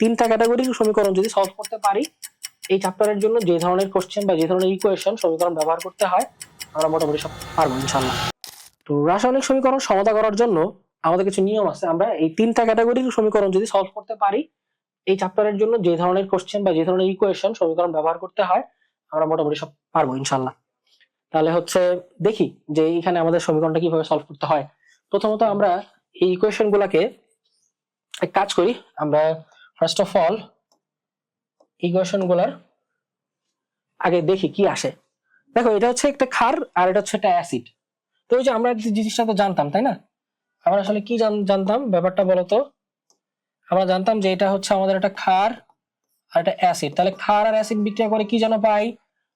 তিনটা ক্যাটাগরির সমীকরণ যদি সলভ করতে পারি, এই চ্যাপ্টারের জন্য যে ধরনের কোশ্চেন বা যে ধরনের ইকুয়েশন সমীকরণ ব্যবহার করতে হয়, আমরা মোটামুটি সব পারব ইনশাল্লাহ তো রাসায়নিক সমীকরণ সমাধা করার জন্য আমাদের কিছু নিয়ম আছে। আমরা এই তিনটা ক্যাটাগরির সমীকরণ যদি সলভ করতে পারি, এই চ্যাপ্টারের জন্য যে ধরনের কোশ্চেন বা যে ধরনের ইকুয়েশন সমীকরণ ব্যবহার করতে হয়, আমরা মোটামুটি সব পারব ইনশাল্লাহ তাহলে হচ্ছে দেখি যে এখানে আমাদের সমীকরণটা কীভাবে সলভ করতে হয়। প্রথমত আমরা এই ইকুয়েশন গুলাকে এক কাজ করি, আমরা ফার্স্ট অফ অল ইকুয়েশনগুলার আগে দেখি কি আসে। দেখো, এটা হচ্ছে একটা ক্ষার আর এটা হচ্ছে একটা অ্যাসিড। তো ওই যে আমরা জিনিসটা তো জানতাম, তাই না? আমরা আসলে কি জানতাম? ব্যাপারটা বলতো, আমরা জানতাম যে এটা হচ্ছে আমাদের একটা ক্ষার আর একটা অ্যাসিড। তাহলে ক্ষার আর অ্যাসিড বিক্রিয়া করে কি যেন পাই?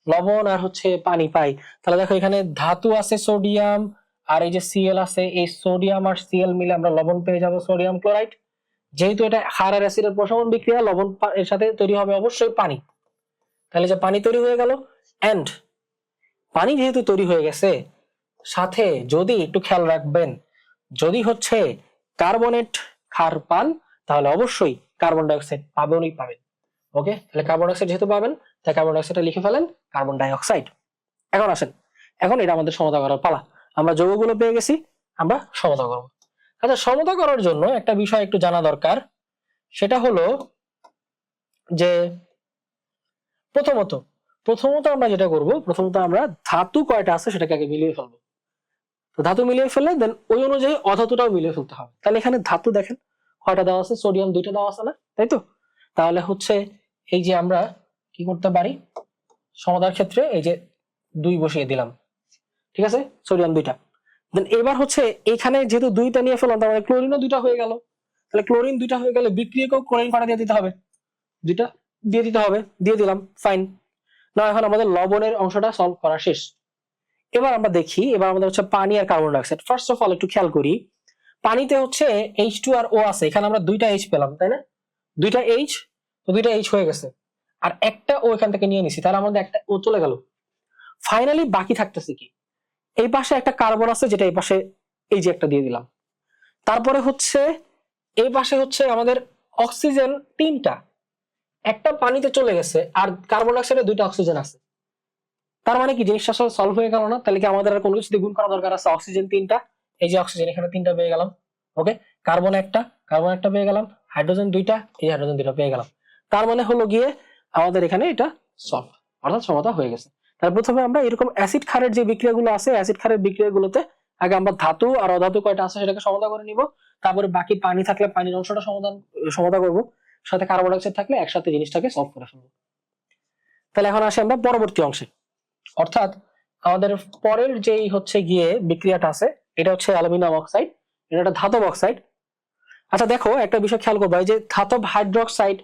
লবণ আর হচ্ছে পানি পাই। তাহলে দেখো, এখানে ধাতু আছে সোডিয়াম, আর এই যে সিএল আছে, এই সোডিয়াম আর সিএল মিলে আমরা লবণ পেয়ে যাব সোডিয়াম ক্লোরাইড। যেহেতু এটা আর অ্যাসিডের প্রশমন বিক্রিয়া, লবণ এর সাথে তৈরি হবে অবশ্যই পানি। তাহলে যে পানি তৈরি হয়ে গেল এন্ড পানি যেহেতু তৈরি হয়ে গেছে, সাথে যদি একটু খেয়াল রাখবেন, যদি হচ্ছে কার্বনেট ক্ষার পান, তাহলে অবশ্যই কার্বন ডাইঅক্সাইড পাবেনই পাবেন। ওকে তাহলে কার্বন ডাইঅক্সাইড যেহেতু পাবেন, তাই কার্বন ডাইঅক্সাইডটা লিখে ফেলেন কার্বন ডাইঅক্সাইড এখন আসেন। এখন এটা আমাদের সমতা করার পালা। আমরা যৌগগুলো পেয়ে গেছি, আমরা সমতা করব। আচ্ছা সমতা করার জন্য একটা বিষয় একটু জানা দরকার। সেটা হলো যে প্রথমত প্রথমত আমরা যেটা করব, প্রথমত আমরা ধাতু কয়টা আছে সেটাকে আগে মিলিয়ে ফেলব। তো ধাতু মিলিয়ে ফেললে দেন ওই অনুযায়ী অধাতুটাও মিলিয়ে ফেলতে হবে। তাহলে এখানে ধাতু দেখেন, কয়টা দেওয়া আছে? সোডিয়াম দুইটা দেওয়া আছে না? তাই তো? তাহলে হচ্ছে এই যে আমরা কি করতে পারি? সমাধার ক্ষেত্রে এই যে দুই বসিয়ে দিলাম। ঠিক আছে? সোডিয়াম দুইটা। দেন এবার হচ্ছে এখানে যেহেতু দুইটা নিয়ে ফেললাম, তার মানে ক্লোরিনও দুইটা হয়ে গেল। তাহলে ক্লোরিন দুইটা হয়ে গেলে বিক্রিয়কেও ক্লোরিন কটা দিয়ে দিতে হবে। দুইটা দিয়ে দিতে হবে, দিয়ে দিলাম ফাইন না, এখন আমাদের লবণের অংশটা সলভ করা শেষ। এবার আমরা দেখি, এবার আমাদের হচ্ছে পানি আর carbon dioxide first of all একটু খেয়াল করি, পানিতে হচ্ছে এইচ টু আর ও আছে, এখানে আমরা দুইটা এইচ পেলাম, তাই না? দুইটা এইচ তো দুইটা এইচ হয়ে গেছে। আর একটা ও এখান থেকে নিয়ে নিছি, তাহলে আমাদের একটা ও চলে গেল। ফাইনালি বাকি থাকতেছে কি? এই পাশে একটা কার্বন আছে, যেটা এই পাশে এই যে একটা দিয়ে দিলাম। তারপরে হচ্ছে, এই পাশে হচ্ছে আমাদের অক্সিজেন তিনটা। একটা পানিতে চলে গেছে, আর কার্বন ডাইঅক্সাইডে দুইটা অক্সিজেন আছে। তার মানে কি, জিনিসটা আসলে সলভ হয়ে গেল না? তাহলে কি আমাদের আর কোনো কিছু গুণ করা দরকার আছে? অক্সিজেন তিনটা, এই যে অক্সিজেন এখানে তিনটা পেয়ে গেলাম। ওকে কার্বন একটা কার্বন একটা পেয়ে গেলাম। হাইড্রোজেন দুইটা, এই হাইড্রোজেন দুইটা পেয়ে গেলাম। তার মানে হলো গিয়ে আমাদের এখানে এটা সলভ অর্থাৎ সমতা হয়ে গেছে। তার প্রথমে আমরা এরকম অ্যাসিড ক্ষারের যে বিক্রিয়াগুলো আছে অ্যাসিড ক্ষারের বিক্রিয়াগুলোতে আগে আমরা ধাতু আর অধাতু কয়টা আছে সেটাকে সমাধা করে নিব। তারপরে বাকি পানি থাকলে পানির অংশটা সমাধান সমাধা করব। সাথে কার্বন ডাইঅক্সাইড থাকলে একসাথে জিনিসটাকে সলভ করে ফেলব। তাহলে এখন আসি আমরা পরবর্তী অংশে। অর্থাৎ আমাদের পরের যেই হচ্ছে গিয়ে বিক্রিয়াটা আছে, এটা হচ্ছে অ্যালুমিনিয়াম অক্সাইড, এটা একটা ধাতব অক্সাইড। আচ্ছা দেখো একটা বিষয় খেয়াল করব, এই যে ধাতব হাইড্রোক্সাইড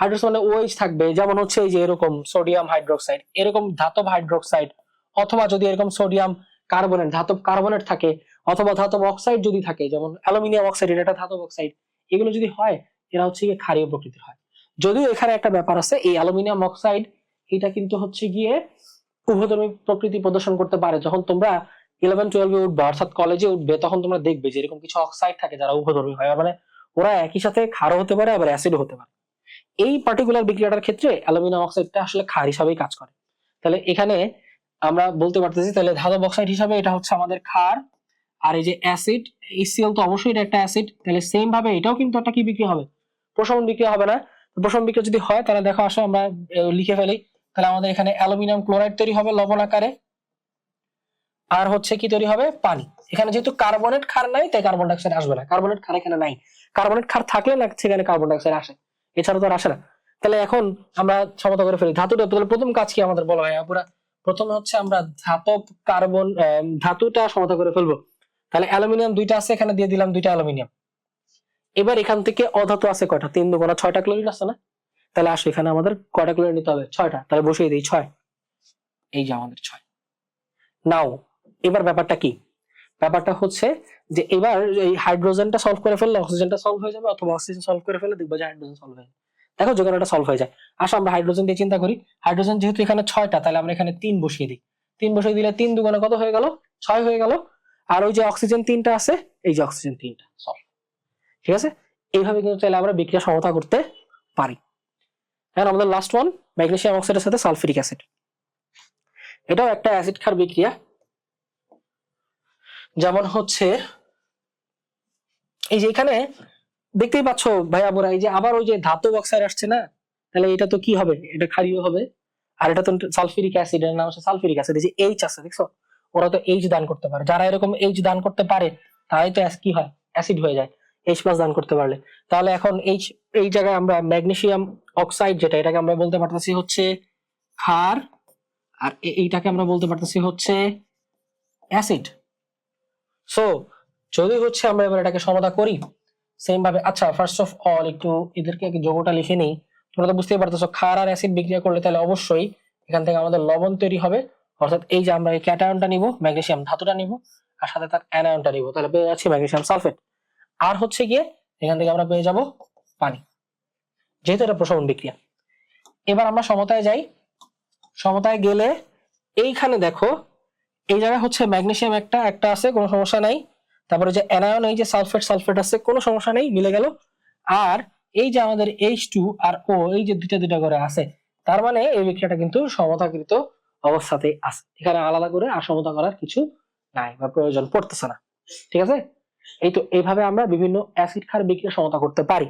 হাইড্রোক্সাইড মানে ওএইচ থাকবে, যেমন হচ্ছে এই যে এরকম সোডিয়াম হাইড্রোক্সাইড এরকম ধাতব হাইড্রোক্সাইড অথবা যদি এরকম সোডিয়াম কার্বনেট ধাতব কার্বনেট থাকে, অথবা ধাতব অক্সাইড যদি থাকে, যেমন অ্যালুমিনিয়াম অক্সাইড এটা ধাতব অক্সাইড এগুলো যদি হয়, এরা হচ্ছে গিয়ে ক্ষারীয় প্রকৃতির হয়। যদিও এখানে একটা ব্যাপার আছে, এই অ্যালুমিনিয়াম অক্সাইড এটা কিন্তু হচ্ছে গিয়ে উভধর্মী প্রকৃতি প্রদর্শন করতে পারে। যখন তোমরা ইলেভেন টুয়েলভে উঠবে, অর্থাৎ কলেজে উঠবে, তখন তোমরা দেখবে যে এরকম কিছু অক্সাইড থাকে যারা উভধর্মী হয় মানে ওরা একই সাথে ক্ষারও হতে পারে, আবার অ্যাসিডও হতে পারে। এই পার্টিকুলার বিক্রিয়াটার ক্ষেত্রে অ্যালুমিনিয়াম অক্সাইডটা আসলে ক্ষার হিসাবেই কাজ করে। তাহলে এখানে আমরা বলতে পারতেছি, তাহলে ধাতব অক্সাইড হিসাবে এটা হচ্ছে আমাদের ক্ষার, আর এই যে অ্যাসিড HCl তো অবশ্যই এটা একটা অ্যাসিড তাহলে সেম ভাবে এটাও কিন্তু একটা কি বিক্রিয়া হবে? প্রশমন বিক্রিয়া হবে না। প্রশমন বিক্রিয়া যদি হয়, তাহলে দেখো আসো আমরা লিখে ফেলি। তাহলে আমাদের এখানে অ্যালুমিনিয়াম ক্লোরাইড তৈরি হবে লবণ আকারে, আর হচ্ছে কি তৈরি হবে? পানি। এখানে যেহেতু কার্বনেট ক্ষার নাই, তাই কার্বন ডাইঅক্সাইড আসবে না। কার্বনেট ক্ষার এখানে নাই। কার্বনেট ক্ষার থাকলে না সেখানে কার্বন ডাইঅক্সাইড আসে। এছাড়া তো আর আসে না। তাহলে এখন আমরা সমতা করে ফেলি। ধাতুটা, তাহলে প্রথম কাজ কি আমাদের বলা হয়? পুরা প্রথমে হচ্ছে আমরা ধাতব কার্বন ধাতুটা সমতা করে ফেলব। তাহলে অ্যালুমিনিয়াম দুইটা আছে, এখানে দিয়ে দিলাম দুইটা অ্যালুমিনিয়াম। এবার এখান থেকে অধাতু আছে কয়টা? তিন দুগুণা ছয়টা ক্লোরিন আছে না? তাহলে আসো, এখানে আমাদের কয়টা ক্লোরিন নিতে হবে? ছয়টা। তাহলে বসিয়ে দিই, ছয়। এই যে আমাদের ছয়। নাও, এবার ব্যাপারটা কি? ব্যাপারটা হচ্ছে যে এবার এই হাইড্রোজেনটা সলভ করে ফেললে অক্সিজেনটা সলভ হয়ে যাবে অথবা অক্সিজেন সলভ করে ফেলে দেখব যে হাইড্রোজেন সলভ হয়ে দেখো যোগানটা সলভ হয়ে যায়। আসো আমরা হাইড্রোজেন দিয়ে চিন্তা করি। হাইড্রোজেন যেহেতু এখানে ছয়টা, তাহলে আমরা এখানে তিন বসিয়ে দিই। তিন বসিয়ে দিলে তিন দুগুণে কত হয়ে গেল? ছয় হয়ে গেল। আর ওই যে অক্সিজেন তিনটা আছে, এই যে অক্সিজেন তিনটা সলভ ঠিক আছে? এইভাবে কিন্তু চাইলে আমরা বিক্রিয়া সমতা করতে পারি। এখন আমাদের লাস্ট ওয়ান ম্যাগনেসিয়াম অক্সাইডের সাথে সালফিউরিক অ্যাসিড এটাও একটা অ্যাসিড ক্ষার বিক্রিয়া। যেমন হচ্ছে, এই যে এখানে দেখতেই পাচ্ছ ভাইয়া বোরা এই যে আবার ওই যে ধাতব অক্সাইড আসছে না? তাহলে এটা তো কি হবে? এটা ক্ষারীয় হবে। আর এটা তো সালফিউরিক অ্যাসিড, এর নাম হচ্ছে সালফিউরিক অ্যাসিড। এই যে এইচ আছে, দেখছ? ওরা তো এইচ দান করতে পারে। যারা এরকম এইচ দান করতে পারে, তারাই তো কি হয়? অ্যাসিড হয়ে যায়। এইচ প্লাস দান করতে পারলে। তাহলে এখন এইচ এই জায়গায় আমরা ম্যাগনেসিয়াম অক্সাইড যেটা, এটাকে আমরা বলতে পারতেছি হচ্ছে ক্ষার। আর এইটাকে আমরা বলতে পারতেছি হচ্ছে অ্যাসিড। সো যদি হচ্ছে আমরা এবার এটাকে সমাধা করি সেম ভাবে আচ্ছা ফার্স্ট অফ অল একটু এদেরকে যোগটা লিখে নেই, তোমরা তো বুঝতেই পারতেছো ক্ষার আর অ্যাসিড বিক্রিয়া করলে তাহলে অবশ্যই এখান থেকে আমাদের লবণ তৈরি হবে। অর্থাৎ এই যে আমরা এই ক্যাটায়নটা নিব ম্যাগনেসিয়াম ধাতুটা নিব, আর সাথে তার অ্যানায়নটা নিব, তাহলে পেয়ে যাচ্ছি ম্যাগনেসিয়াম সালফেট আর হচ্ছে গিয়ে এখান থেকে আমরা পেয়ে যাব পানি, যেহেতু এটা প্রশমন বিক্রিয়া। এবার আমরা সমতায় যাই, সমতায় গেলে এইখানে দেখো এই জায়গায় হচ্ছে ম্যাগনেসিয়াম একটা একটা আছে, কোনো সমস্যা নাই। তারপরে যে অ্যানায়ন, এই যে সালফেট সালফেট আছে, কোনো সমস্যা নেই, মিলে গেল। আর এই যে আমাদের এইচ টু আর ও এই যে দুইটা দুইটা করে আছে, তার মানে এই বিক্রিয়াটা কিন্তু সমতাকৃত অবস্থাতেই আছে। এখানে আলাদা করে আর সমতা করার কিছু নাই বা প্রয়োজন পড়তেছে না। ঠিক আছে? এই তো, এইভাবে আমরা বিভিন্ন অ্যাসিড ক্ষার বিক্রিয়া সমতা করতে পারি।